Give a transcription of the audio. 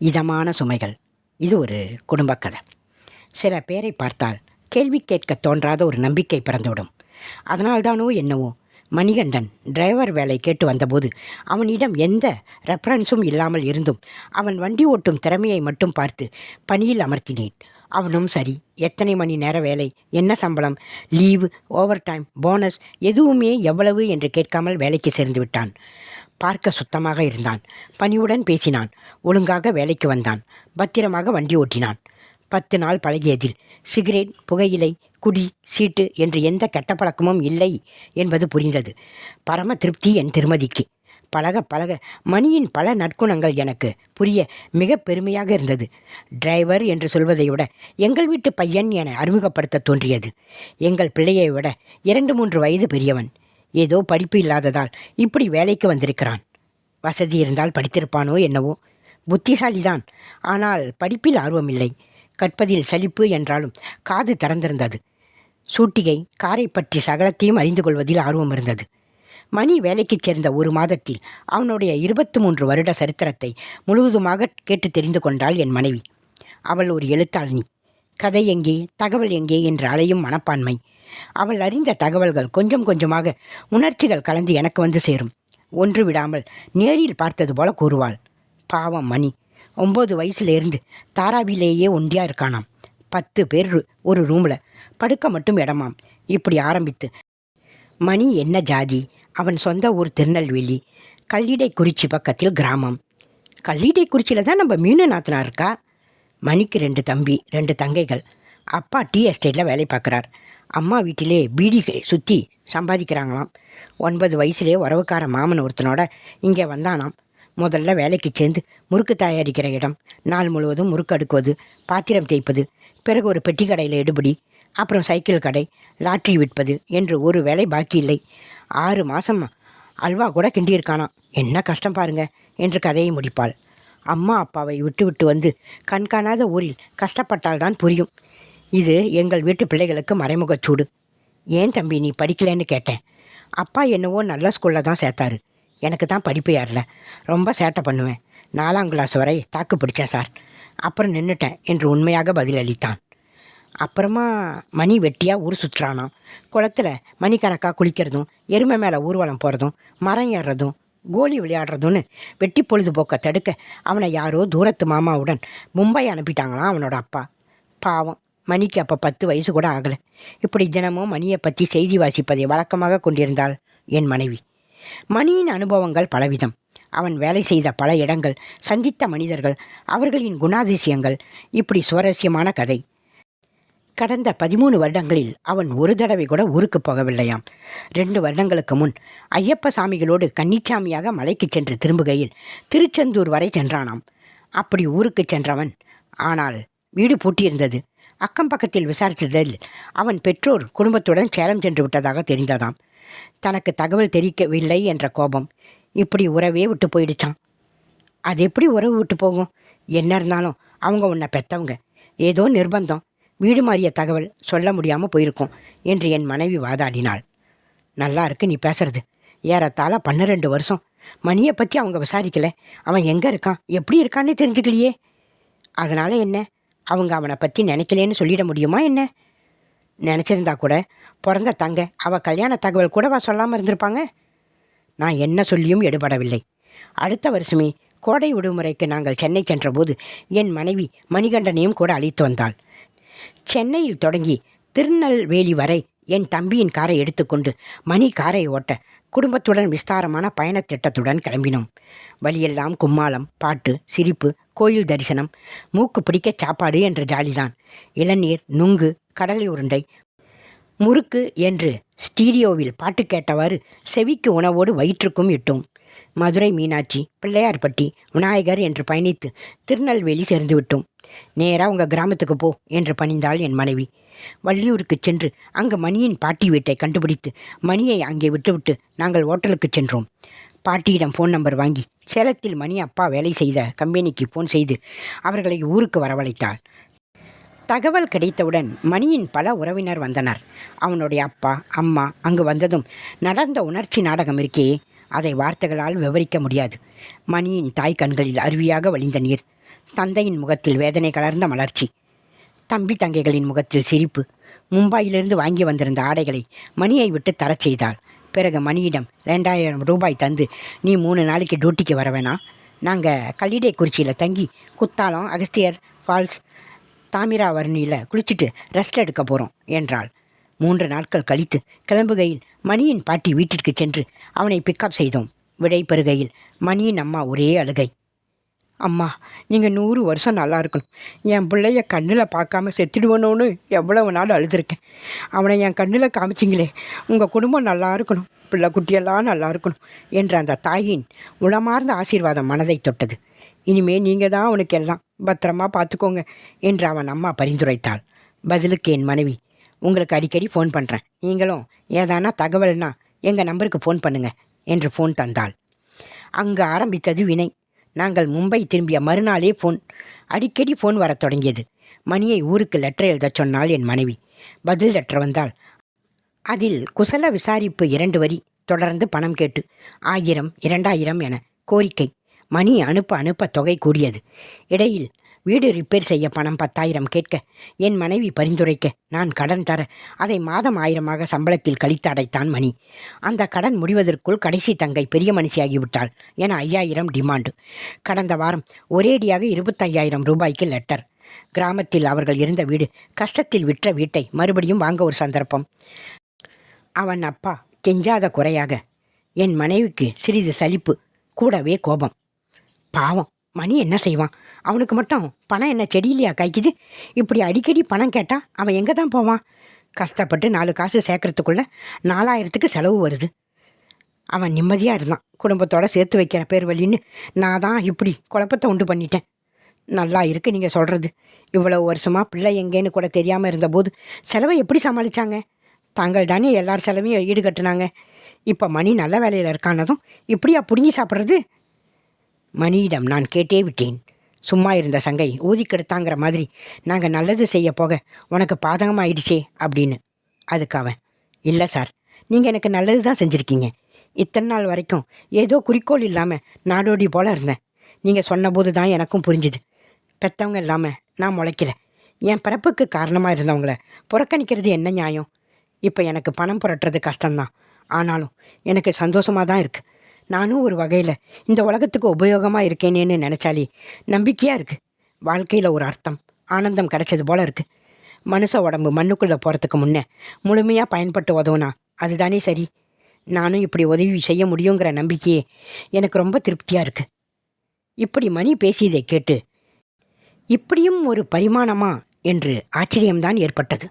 இதமான சுமைகள். இது ஒரு குடும்ப கதை. சில பேரை பார்த்தால் கேள்வி கேட்க தோன்றாத ஒரு நம்பிக்கை பிறந்துவிடும். அதனால்தானோ என்னவோ மணிகண்டன் டிரைவர் வேலை கேட்டு வந்தபோது அவனிடம் எந்த ரெஃபரன்ஸும் இல்லாமல் இருந்தும் அவன் வண்டி ஓட்டும் திறமையை மட்டும் பார்த்து பணியில் அமர்த்தினேன். அவனும் சரி எத்தனை மணி நேர வேலை என்ன சம்பளம் லீவு ஓவர் டைம் போனஸ் எதுவுமே எவ்வளவு என்று கேட்காமல் வேலைக்கு சேர்ந்து விட்டான். பார்க்க சுத்தமாக இருந்தான். பணிவுடன் பேசினான். ஒழுங்காக வேலைக்கு வந்தான். பத்திரமாக வண்டி ஓட்டினான். பத்து நாள் பழகியதில் சிகரெட் புகையிலை குடி சீட்டு என்று எந்த கெட்ட பழக்கமும் இல்லை என்பது புரிந்தது. பரம திருப்தி என் திருமதிக்கு. பழக பழக மணியின் பல நற்குணங்கள் எனக்கு புரிய மிக பெருமையாக இருந்தது. டிரைவர் என்று சொல்வதை விட எங்கள் வீட்டு பையன் என அறிமுகப்படுத்த தோன்றியது. எங்கள் பிள்ளையை விட இரண்டு மூன்று வயது பெரியவன். ஏதோ படிப்பு இல்லாததால் இப்படி வேலைக்கு வந்திருக்கிறான். வசதி இருந்தால் படித்திருப்பானோ என்னவோ. புத்திசாலிதான். ஆனால் படிப்பில் ஆர்வமில்லை. கற்பதில் சலிப்பு என்றாலும் காது திறந்திருந்தது. சூட்டிகை காரை பற்றி சகலத்தையும் அறிந்து கொள்வதில் ஆர்வம் இருந்தது. மணி வேலைக்குச் சேர்ந்த ஒரு மாதத்தில் அவனுடைய இருபத்தி மூன்று வருட சரித்திரத்தை முழுவதுமாக கேட்டு தெரிந்து கொண்டாள் என் மனைவி. அவள் ஒரு எழுத்தாளினி கதை எங்கே தகவல் எங்கே என்று அலையும் மனப்பான்மை. அவள் அறிந்த தகவல்கள் கொஞ்சம் கொஞ்சமாக உணர்ச்சிகள் கலந்து எனக்கு வந்து சேரும். ஒன்று விடாமல் நேரில் பார்த்தது போல கூறுவாள். பாவம் மணி ஒம்பது வயசுலேருந்து தாராவிலேயே ஒண்டியா இருக்கானாம். பத்து பேர் ஒரு ரூமில். படுக்க மட்டும் இடமாம். இப்படி ஆரம்பித்து மணி என்ன ஜாதி? அவன் சொந்த ஊர் திருநெல்வேலி. கல்லிடை குறிச்சி பக்கத்தில் கிராமம். கல்லிடை குறிச்சியில் தான் நம்ம மீனு நாத்தனா இருக்கா? மணிக்கு ரெண்டு தம்பி ரெண்டு தங்கைகள். அப்பா டீ எஸ்டேட்டில் வேலை பார்க்குறார். அம்மா வீட்டிலே பீடி சுற்றி சம்பாதிக்கிறாங்களாம். ஒன்பது வயசுலே உறவுக்கார மாமன் ஒருத்தனோட இங்கே வந்தானாம். முதல்ல வேலைக்கு சேர்ந்து முறுக்கு தயாரிக்கிற இடம். நாள் முழுவதும் முறுக்கு அடுக்குவது பாத்திரம் தேய்ப்பது பிறகு ஒரு பெட்டி கடையில் எடுபடி அப்புறம் சைக்கிள் கடை லாட்ரி விற்பது என்று ஒரு வேலை பாக்கி இல்லை. ஆறு மாதம் அல்வா கூட கிண்டியிருக்கானாம். என்ன கஷ்டம் பாருங்க என்று கதையை முடிப்பாள். அம்மா அப்பாவை விட்டு விட்டு வந்து கண்காணாத ஊரில் கஷ்டப்பட்டால்தான் புரியும். இது எங்கள் வீட்டு பிள்ளைகளுக்கு மறைமுகச்சூடு. ஏன் தம்பி நீ படிக்கலைன்னு கேட்டேன். அப்பா என்னவோ நல்ல ஸ்கூலில் தான் சேர்த்தாரு. எனக்கு தான் படிப்பு ஏறல. ரொம்ப சேட்டை பண்ணுவேன். நாலாம் கிளாஸ் வரை தாக்கு பிடிச்சேன் சார். அப்புறம் நின்றுட்டேன் என்று உண்மையாக பதிலளித்தான். அப்புறமா மணி வெட்டியாக ஊர் சுற்றுறானாம் குளத்துல மணிக்கணக்காக குளிக்கிறதும் எருமை மேலே ஊர்வலம் போகிறதும் மரம் ஏறுறதும் கோலி விளையாடுறதுன்னு வெட்டி பொழுதுபோக்கை தடுக்க அவனை யாரோ தூரத்து மாமாவுடன் மும்பை அனுப்பிட்டாங்களாம் அவனோட அப்பா. பாவம் மணிக்கு அப்போ பத்து வயசு கூட ஆகலை. இப்படி தினமும் மணியை பற்றி செய்தி வாசிப்பதை வழக்கமாக கொண்டிருந்தாள் என் மனைவி. மணியின் அனுபவங்கள் பலவிதம். அவன் வேலை செய்த பல இடங்கள் சந்தித்த மனிதர்கள் அவர்களின் குணாதிசயங்கள் இப்படி சுவாரஸ்யமான கதை. கடந்த பதிமூணு வருடங்களில் அவன் ஒரு தடவை கூட ஊருக்கு போகவில்லையாம். ரெண்டு வருடங்களுக்கு முன் ஐயப்ப சாமிகளோடு கன்னிச்சாமியாக மலைக்கு சென்று திரும்புகையில் திருச்செந்தூர் வரை சென்றானாம். அப்படி ஊருக்கு சென்றவன் ஆனால் வீடு பூட்டியிருந்தது. அக்கம் பக்கத்தில் விசாரித்ததில் அவன் பெற்றோர் குடும்பத்துடன் சேலம் சென்று விட்டதாக தெரிந்ததாம். தனக்கு தகவல் தெரிவிக்கவில்லை என்ற கோபம் இப்படி உறவே விட்டு போயிடுச்சான் அது எப்படி உறவு விட்டு போகும்? என்ன இருந்தாலும் அவங்க உன்னை பெற்றவங்க ஏதோ நிர்பந்தம். வீடு மாறிய தகவல் சொல்ல முடியாமல் போயிருக்கும் என்று என் மனைவி வாதாடினாள். நல்லா இருக்கு நீ பேசுறது. ஏறத்தாழ பன்னிரெண்டு வருஷம். மணியை பற்றி அவங்க விசாரிக்கல. அவன் எங்கே இருக்கான்? எப்படி இருக்கான்னே தெரிஞ்சுக்கலையே. அதனால் என்ன? அவங்க அவனை பற்றி நினைக்கலேன்னு சொல்லிட முடியுமா என்ன? நினச்சிருந்தா கூட பிறந்த தங்க அவள் கல்யாண தகவல் கூடவா சொல்லாமல் இருந்திருப்பாங்க? நான் என்ன சொல்லியும் எடுபடவில்லை. அடுத்த வருஷமே கோடை விடுமுறைக்கு நாங்கள் சென்னை சென்றபோது என் மனைவி மணிகண்டனையும் கூட அழைத்து வந்தாள். சென்னையில் தொடங்கி திருநெல்வேலி வரை என் தம்பியின் காரை எடுத்துக்கொண்டு மணி காரை ஓட்ட குடும்பத்துடன் விஸ்தாரமான பயணத் திட்டத்துடன் கிளம்பினோம். வழியெல்லாம் கும்மாளம் பாட்டு சிரிப்பு கோயில் தரிசனம் மூக்கு பிடிக்க சாப்பாடு என்ற ஜாலிதான். இளநீர் நுங்கு கடலை உருண்டை முறுக்கு என்று ஸ்டீரியோவில் பாட்டு கேட்டவாறு செவிக்கு உணவோடு வயிற்றுக்கும் இட்டோம். மதுரை மீனாட்சி பிள்ளையார்பட்டி விநாயகர் என்று பயணித்து திருநெல்வேலி சேர்ந்து விட்டோம் நேராக உங்கள் கிராமத்துக்கு போ என்று பணிந்தாள் என் மனைவி. வள்ளியூருக்கு சென்று அங்கு மணியின் பாட்டி வீட்டை கண்டுபிடித்து மணியை அங்கே விட்டுவிட்டு நாங்கள் ஓட்டலுக்கு சென்றோம். பாட்டியிடம் ஃபோன் நம்பர் வாங்கி சேலத்தில் மணி அப்பா வேலை செய்த கம்பெனிக்கு ஃபோன் செய்து அவர்களை ஊருக்கு வரவழைத்தாள். தகவல் கிடைத்தவுடன் மணியின் பல உறவினர் வந்தனர். அவனுடைய அப்பா அம்மா அங்கு வந்ததும் நடந்த உணர்ச்சி நாடகம் இருக்கே அதை வார்த்தைகளால் விவரிக்க முடியாது. மணியின் தாய் கண்களில் அருவியாக வழிந்த நீர் தந்தையின் முகத்தில் வேதனை கலர்ந்த மலர்ச்சி தம்பி தங்கைகளின் முகத்தில் சிரிப்பு. மும்பாயிலிருந்து வாங்கி வந்திருந்த ஆடைகளை மணியை விட்டு தரச் செய்தாள். பிறகு மணியிடம் ரெண்டாயிரம் ரூபாய் தந்து நீ மூணு நாளைக்கு டியூட்டிக்கு வர வேணாம் நாங்கள் கல்லிடை குறிச்சியில் தங்கி குத்தாலம் அகஸ்தியர் ஃபால்ஸ் தாமிராவரணியில் குளிச்சுட்டு ரெஸ்ட் எடுக்க போகிறோம் என்றாள். மூன்று நாட்கள் கழித்து கிளம்புகையில் மணியின் பாட்டி வீட்டிற்கு சென்று அவனை பிக்கப் செய்தோம். விடை பெறுகையில் மணியின் அம்மா ஒரே அழுகை. அம்மா நீங்கள் நூறு வருஷம் நல்லா இருக்கணும். என் பிள்ளைய கண்ணில் பார்க்காம செத்துடுவனோன்னு எவ்வளவு நாள் அழுதுருக்கேன். அவனை என் கண்ணில் காமிச்சிங்களே உங்கள் குடும்பம் நல்லா இருக்கணும். பிள்ளை குட்டியெல்லாம் நல்லா இருக்கணும் என்ற அந்த தாயின் உளமார்ந்த ஆசீர்வாதம் மனதை தொட்டது. இனிமே நீங்கள் தான் அவனுக்கு எல்லாம் பத்திரமா பார்த்துக்கோங்க என்று அவன் அம்மா பரிந்துரைத்தாள். பதிலுக்கு என் மனைவி உங்களுக்கு அடிக்கடி ஃபோன் பண்ணுறேன் நீங்களும் ஏதானா தகவல்னா எங்கள் நம்பருக்கு ஃபோன் பண்ணுங்க என்று ஃபோன் தந்தாள். அங்கு ஆரம்பித்தது வினை. நாங்கள் மும்பை திரும்பிய மறுநாளே ஃபோன் அடிக்கடி ஃபோன் வரத் தொடங்கியது. மணியை ஊருக்கு லெட்டர் எழுதச் சொன்னாள் என் மனைவி. பதில் லெட்டர் வந்தால் அதில் குசல விசாரிப்பு இரண்டு வரி தொடர்ந்து பணம் கேட்டு ஆயிரம் இரண்டாயிரம் என கோரிக்கை. மணி அனுப்ப அனுப்ப தொகை கூடியது. இடையில் வீடு ரிப்பேர் செய்ய பணம் பத்தாயிரம் கேட்க என் மனைவி பரிந்துரைக்க நான் கடன் தர அதை மாதம் ஆயிரமாக சம்பளத்தில் கழித்து அடைத்தான் மணி. அந்த கடன் முடிவதற்குள் கடைசி தங்கை பெரிய மனுஷியாகிவிட்டாள் என ஐயாயிரம் டிமாண்டு கடந்த வாரம் ஒரேடியாக இருபத்தையாயிரம் ரூபாய்க்கு லெட்டர் கிராமத்தில் அவர்கள் இருந்த வீடு கஷ்டத்தில் விற்ற வீட்டை மறுபடியும் வாங்க ஒரு சந்தர்ப்பம். அவன் அப்பா கெஞ்சாத குறையாக என் மனைவிக்கு சிறிது சலிப்பு கூடவே கோபம். பாவம். மணி என்ன செய்வான்? அவனுக்கு மட்டும் பணம் என்ன செடியிலையா காய்க்குது? இப்படி அடிக்கடி பணம் கேட்டால் அவன் எங்கே தான் போவான்? கஷ்டப்பட்டு நாலு காசு சேர்க்கறதுக்குள்ள நாலாயிரத்துக்கு செலவு வருது. அவன் நிம்மதியாக இருந்தான். குடும்பத்தோடு சேர்த்து வைக்கிற பேர் வழின்னு நான் தான் இப்படி குழப்பத்தை உண்டு பண்ணிட்டேன். நல்லா இருக்கு நீங்கள் சொல்கிறது இவ்வளோ வருஷமாக பிள்ளை எங்கேன்னு கூட தெரியாமல் இருந்தபோது செலவை எப்படி சமாளித்தாங்க தாங்கள் தானே எல்லார் செலவையும் ஈடுகட்டினாங்க. இப்போ மணி நல்ல வேலையில் இருக்கானதும் இப்படியா புடுங்கி சாப்பிட்றது? மணியிடம் நான் கேட்டே விட்டேன். சும்மா இருந்த சங்கை ஊதி கெடுத்தாங்கிற மாதிரி நாங்கள் நல்லது செய்ய போக உனக்கு பாதகமாயிடுச்சே அப்படின்னு. அதுக்கு அவன் இல்லை சார் நீங்கள் எனக்கு நல்லது தான் செஞ்சுருக்கீங்க. இத்தனை நாள் வரைக்கும் ஏதோ குறிக்கோள் இல்லாமல் நாடோடி போல இருந்தேன். நீங்கள் சொன்னபோது தான் எனக்கும் புரிஞ்சுது. பெற்றவங்க இல்லாமல் நான் முளைக்கல. என் பிறப்புக்கு காரணமாக இருந்தவங்கள புறக்கணிக்கிறது என்ன நியாயம்? இப்போ எனக்கு பணம் புரட்டுறது கஷ்டம்தான். ஆனாலும் எனக்கு சந்தோஷமாக தான் இருக்குது நானும் ஒரு வகையில் இந்த உலகத்துக்கு உபயோகமாக இருக்கேனேன்னு நினச்சாலே நம்பிக்கையாக இருக்குது வாழ்க்கையில் ஒரு அர்த்தம் ஆனந்தம் கிடைச்சது போல இருக்குது மனுஷ உடம்பு மண்ணுக்குள்ளே போகிறதுக்கு முன்னே முழுமையாக பயன்பட்டு உதவுனா அதுதானே சரி. நானும் இப்படி உதவி செய்ய முடியுங்கிற நம்பிக்கையே எனக்கு ரொம்ப திருப்தியாக இருக்குது இப்படி மணி பேசியதை கேட்டு இப்படியும் ஒரு பரிமாணமா என்று ஆச்சரியம்தான் ஏற்பட்டது.